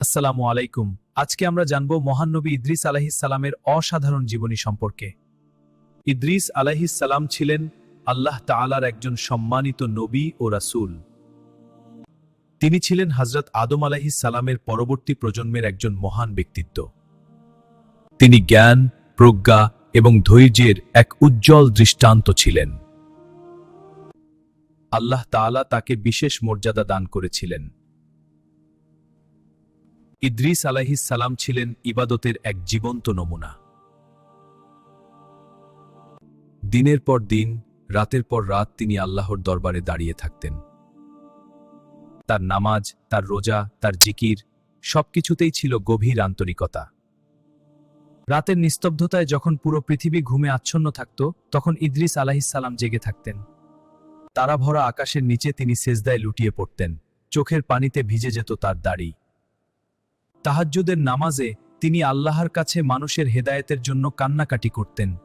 আসসালামু আলাইকুম। আজকে আমরা জানব মহানবী ইদ্রিস সালামের অসাধারণ জীবনী সম্পর্কে। ইদ্রিস সালাম ছিলেন আল্লাহ তাআলার একজন সম্মানিত নবী ও রাসূল। তিনি ছিলেন হজরত আদম সালামের পরবর্তী প্রজন্মের একজন মহান ব্যক্তিত্ব। তিনি জ্ঞান, প্রজ্ঞা এবং ধৈর্যের এক উজ্জ্বল দৃষ্টান্ত ছিলেন। আল্লাহ তাআলা তাকে বিশেষ মর্যাদা দান করেছিলেন। ইদ্রিস সালাম ছিলেন ইবাদতের এক জীবন্ত নমুনা। দিনের পর দিন, রাতের পর রাত তিনি আল্লাহর দরবারে দাঁড়িয়ে থাকতেন। তার নামাজ, তার রোজা, তার জিকির সবকিছুতেই ছিল গভীর আন্তরিকতা। রাতের নিস্তব্ধতায় যখন পুরো পৃথিবী ঘুমে আচ্ছন্ন থাকত, তখন ইদ্রিস সালাম জেগে থাকতেন। তারা ভরা আকাশের নিচে তিনি সেজদায় লুটিয়ে পড়তেন। চোখের পানিতে ভিজে যেত তার দাড়ি। তাহাজ্জুদের নামাজে তিনি আল্লাহর কাছে মানুষের হেদায়েতের জন্য কান্নাকাটি করতেন।